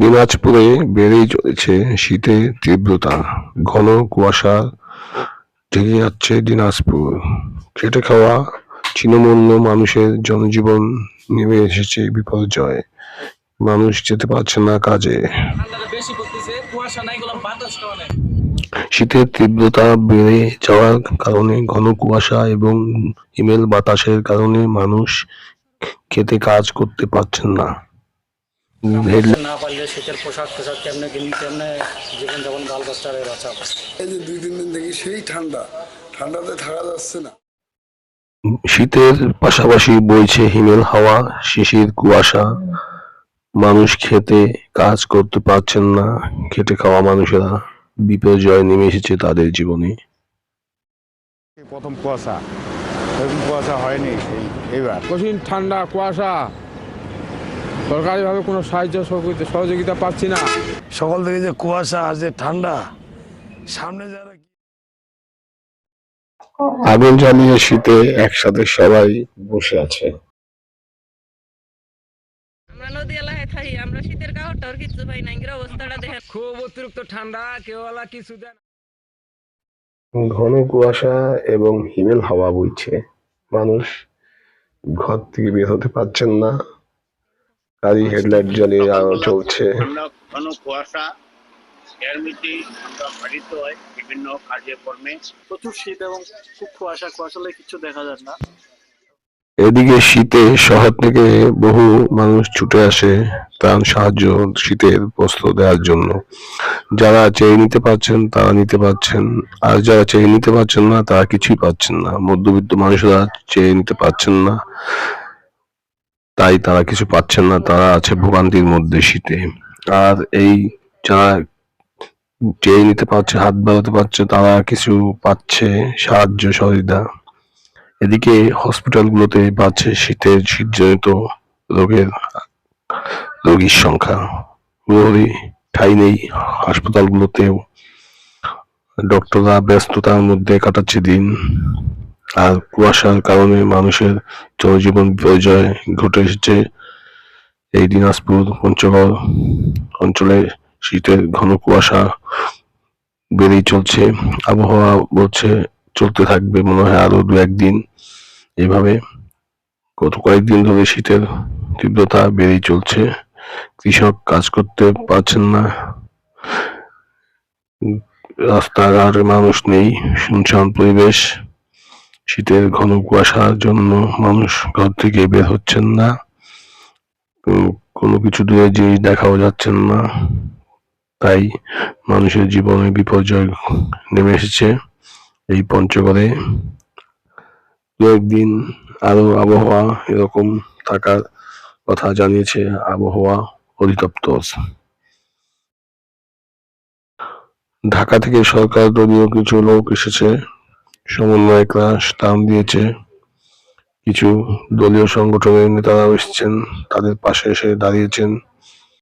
দিনাজপুরে বেড়েই চলেছে শীতের তীব্রতা। ঘন কুয়াশা ঢেকে যাচ্ছে দিনাজপুর। খেটে খাওয়া ছিন্নমূল্য মানুষের জনজীবন নেমে এসেছে বিপর্যয়। মানুষ যেতে পারছে না কাজে। শীতের তীব্রতা বেড়ে যাওয়ার কারণে, ঘন কুয়াশা এবং হিমেল বাতাসের কারণে মানুষ খেতে কাজ করতে পারছেন না। না পারলে শীতের পোশাক কেমনে কেমনে জীবন যাপন বাল বাচ্চারে বাঁচাবো? এই যে দুই তিন দিন থেকে সেই ঠান্ডা। ঠান্ডাতে থাকা যাচ্ছে না। শীতের পাশাপাশি বইছে হিমেল হাওয়া শিশির কুয়াশা। মানুষ খেতে কাজ করতে পারছেন না খেটে খাওয়া মানুষেরা। বিপর্যয় নেমে এসেছে তাদের জীবনে। প্রথম কুয়াশা। এরকম কুয়াশা হয়নি এই এবার কঠিন ঠান্ডা কুয়াশা। সরকারিভাবে কোনো সাহায্য সহযোগিতা- সহযোগিতা পাচ্ছি না। সকাল থেকে যে কুয়াশা আর যে ঠান্ডা সামনে যারা আগুন জ্বালিয়ে শীতে একসাথে সবাই বসে আছে। আমরা নদী এলাকায় থাকি আমরা শীতের কাপড় কিছু পাই না এর অবস্থাটা দেখেন। খুব অতিরিক্ত ঠান্ডা কেউ আলা কিছু দেন ঘন কুয়াশা এবং হিমেল হাওয়া বইছে। মানুষ ঘর থেকে বের হতে পারছেন না। গাড়ি হেডলাইট জ্বালিয়ে চলছে। ঘন কুয়াশা এর মধ্যে আমরা বাড়িত হয় বিভিন্ন কাজে কর্মে প্রচুর শীত এবং খুব কুয়াশা কুয়াশালে কিছু দেখা যায় না। এদিকে শীতে শহর থেকে বহু মানুষ ছুটে আসে ত্রাণ সাহায্য শীতের বস্ত্র দেওয়ার জন্য। যারা চেয়ে নিতে পারছেন তারা নিতে পারছেন। আর যারা চেয়ে নিতে পারছেন না তারা কিছুই পাচ্ছেন না। মধ্যবিত্ত মানুষরা চেয়ে নিতে পারছেন না। তাই তারা কিছু পাচ্ছেন না, তারা আছে ভোগান্তির মধ্যে শীতে। আর এই যারা চেয়ে নিতে পারছে, হাত বাড়াতে পারছে, তারা কিছু পাচ্ছে, সাহায্য, সহযোগিতা। এদিকে হসপিটালগুলোতে বাড়ছে শীতের শীতজনিত রোগের, রোগীর সংখ্যা। পুরোপুরি ঠাঁই নেই হাসপাতালগুলোতেও। ডক্টররা ব্যস্ততার মধ্যে কাটাচ্ছে দিন। আর কুয়াশার কারণে মানুষের জনজীবন বিপর্যয় ঘটে এসেছে। এই দিনাজপুর পঞ্চগড় অঞ্চলে শীতের ঘন কুয়াশা বেড়েই চলছে। আবহাওয়া বলছে চলতে থাকবে মনে হয় আরও দু একদিন। এভাবে গত কয়েকদিন ধরে শীতের তীব্রতা বেড়েই চলছে। কৃষক কাজ করতে পারছেন না। রাস্তাঘাটে মানুষ নেই, শুনশান পরিবেশ শীতের ঘন কুয়াশার জন্য মানুষ ঘর থেকে বের হচ্ছেন না। কোনো কিছু দূরে জিনিস দেখাও যাচ্ছেন না। তাই মানুষের জীবনে বিপর্যয় নেমে এসেছে এই পঞ্চগড়ে। দু একদিন আরও আবহাওয়া এরকম থাকার কথা জানিয়েছে আবহাওয়া অধিদপ্তর। ঢাকা থেকে সরকার দলীয় কিছু লোক এসেছে। সমন্বয়করা টান দিয়েছে। কিছু দলীয় সংগঠনের নেতারাও এসেছেন তাদের পাশে এসে দাঁড়িয়েছেন।